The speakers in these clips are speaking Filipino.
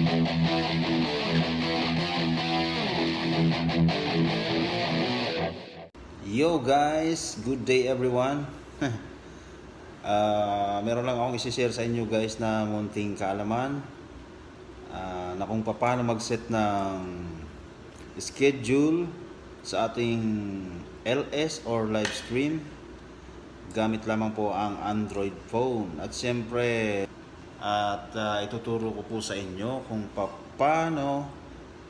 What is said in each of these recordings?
Yo guys, good day everyone. Ah, meron lang akong isi-share sa inyo guys na munting kaalaman ah, na kung paano mag-set ng schedule sa ating LS or live stream gamit lamang po ang Android phone. At siyempre at ah, ituturo ko po sa inyo kung paano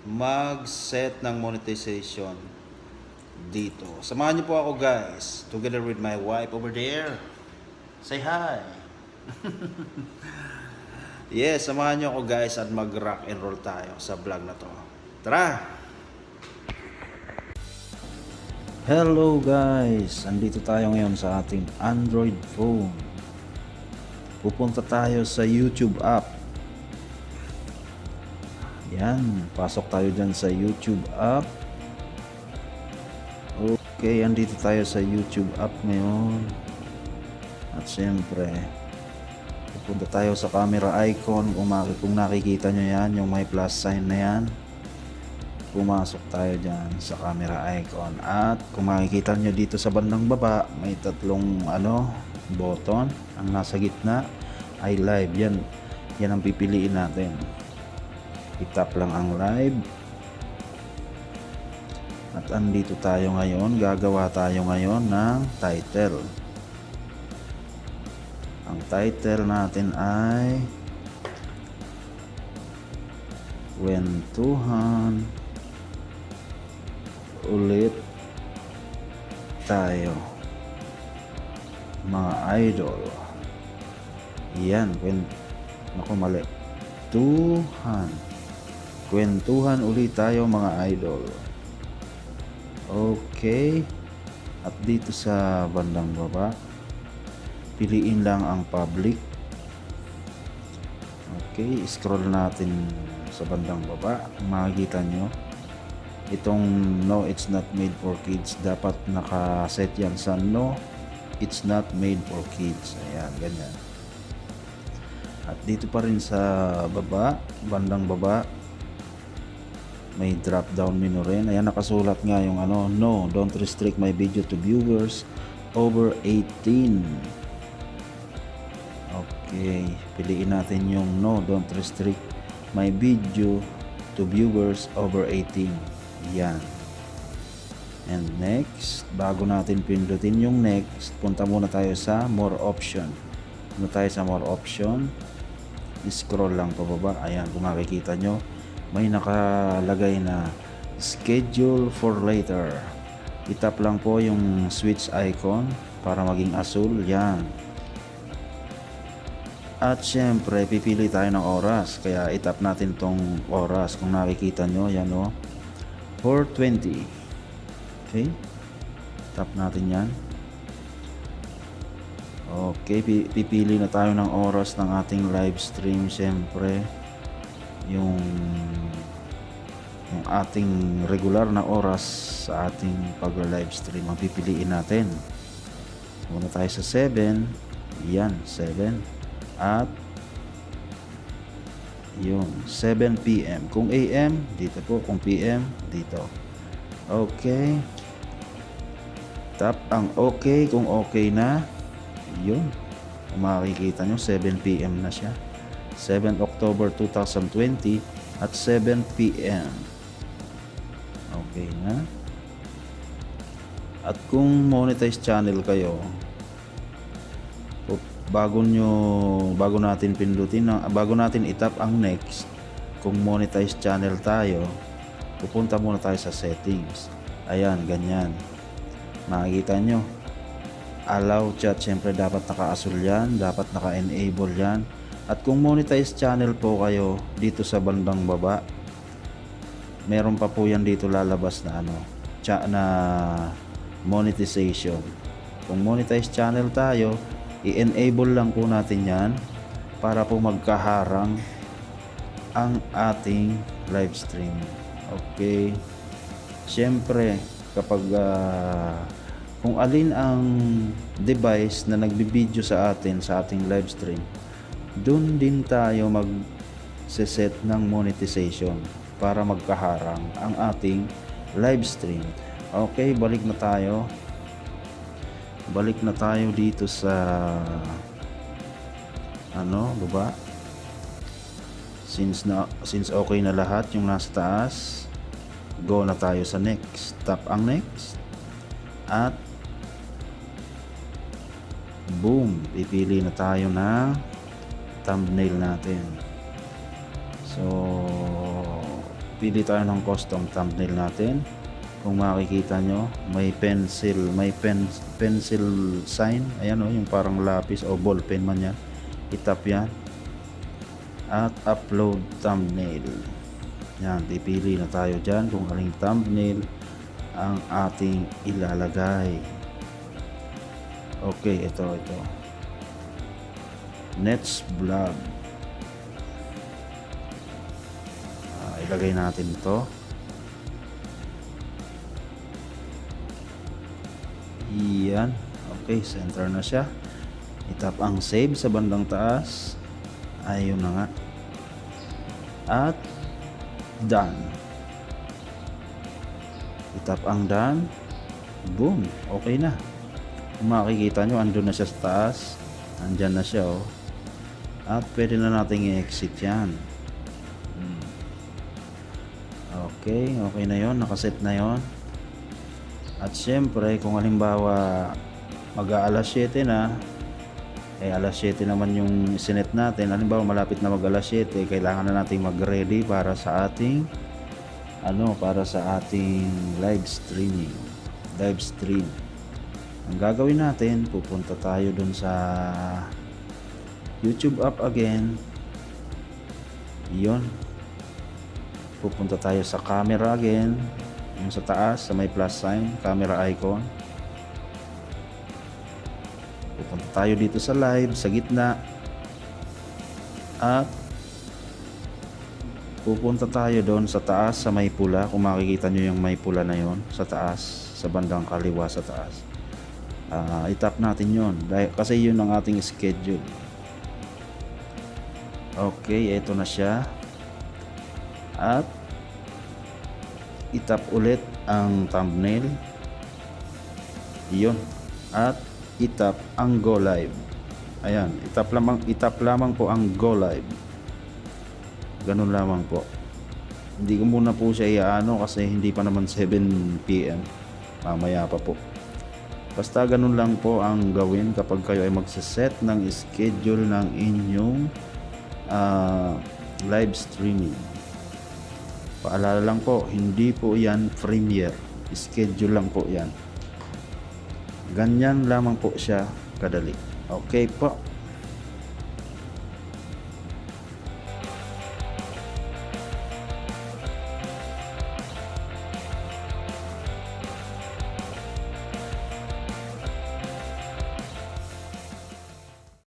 mag-set ng monetization dito. Samahan niyo po ako guys, together with my wife over there. Say hi! yes, samahan niyo ako guys at mag-rock and roll tayo sa vlog na to. Tara! Hello guys! Andito tayo ngayon sa ating Android phone. Pupunta tayo sa YouTube app. Yan, pasok tayo dyan sa YouTube app. Okay, andito tayo sa YouTube app ngayon. At siyempre, pupunta tayo sa camera icon. Kung, kung nakikita nyo yan, yung may plus sign na yan. Pumasok tayo dyan sa camera icon. At kung makikita nyo dito sa bandang baba, may tatlong ano, button. Ang nasa gitna ay live. Yan, yan ang pipiliin natin. I-tap lang ang live. At andito tayo ngayon, gagawa tayo ngayon ng title. Ang title natin ay Kwentuhan ulit tayo mga idol yan kwen naku mali tuhan kwentuhan ulit tayo mga idol Okay. At dito sa bandang baba, piliin lang ang public. Okay, scroll natin sa bandang baba. Makikita nyo, itong no, it's not made for kids. Dapat nakaset yan sa no, it's not made for kids. Ayan, ganyan. At dito pa rin sa baba, bandang baba, may drop down menu rin. Ayan nakasulat nga yung ano no don't restrict my video to viewers over 18 okay piliin natin yung no don't restrict my video to viewers over 18 yan. And next bago natin pindutin yung next punta muna tayo sa more option. Punta tayo sa more option scroll lang pababa ayan kung makikita nyo may nakalagay na schedule for later. Itap lang po yung switch icon para maging asul yan. At syempre pipili tayo ng oras kaya itap natin tong oras. Kung nakikita nyo yan o. 420 okay? Tap natin yan okay pi- pipili na tayo ng oras ng ating live stream syempre yung yung ating regular na oras sa ating pag live stream ang pipiliin natin. Muna tayo sa 7 yan 7 at yung 7pm kung am dito po. Kung pm dito. Okay. Tap ang okay. Kung okay na yun. Kung makikita nyo 7pm na siya. 7 October 2020 at 7 p.m. Okay na. At kung monetize channel kayo, bago nyo bago natin pindutin na- bago natin itap ang next kung monetize channel tayo pupunta muna tayo sa settings. Ayan ganyan. Makikita nyo allow chat syempre dapat naka-asul yan dapat naka-enable yan at kung monetize channel po kayo dito sa bandang baba, meron pa po yan dito lalabas na ano, cha na monetization. Kung monetize channel tayo, i-enable lang po natin yan para po magkaharang ang ating live stream. Okay. Siyempre, kapag ah, kung alin ang device na nagbibideo sa atin sa ating live stream, doon din tayo mag set ng monetization para magkaharang ang ating live stream. Okay, balik na tayo. Balik na tayo dito sa ano, baba. Since na since okay na lahat yung nasa taas, go na tayo sa next. Tap ang next. At boom, pipili na tayo ng thumbnail natin. So, pili tayo ng custom thumbnail natin. Kung makikita nyo, may pencil, may pen, pencil sign. Ayan o, yung parang lapis o ballpen man yan. Itap yan. At upload thumbnail. Yan, pipili na tayo dyan kung aling thumbnail ang ating ilalagay. Okay, ito, ito. Nets Vlog. Ah, ilagay natin ito. Yan. Okay, center na siya. Itap ang save sa bandang taas. Ayun na nga. At done. Itap ang done. Boom. Okay na. Kung makikita nyo, andun na siya sa taas. Andyan na siya, oh. At pwede na nating i-exit yan. Hmm. Okay, okay na yon Nakaset na yon At syempre, kung halimbawa mag-aalas 7 na, eh alas 7 naman yung sinet natin. Halimbawa malapit na mag alas 7, kailangan na nating mag-ready para sa ating ano, para sa ating live streaming. Live stream. Ang gagawin natin, pupunta tayo dun sa YouTube app again. Iyon. Pupunta tayo sa camera again. Yung sa taas, sa may plus sign, camera icon. Pupunta tayo dito sa live, sa gitna. At pupunta tayo doon sa taas, sa may pula. Kung makikita nyo yung may pula na yon sa taas, sa bandang kaliwa sa taas. Ah, itap natin yon dahil kasi yun ang ating schedule. Okay, ito na siya. At itap ulit ang thumbnail. Iyon. At itap ang go live. Ayan, itap lamang itap lamang po ang go live. Ganun lamang po. Hindi ko muna po siya iaano kasi hindi pa naman 7 PM. Mamaya pa po. Basta ganun lang po ang gawin kapag kayo ay magsaset ng schedule ng inyong ah, live streaming. Paalala lang po, hindi po yan Premiere. Schedule lang po yan. Ganyan lamang po siya kadali. Okay po.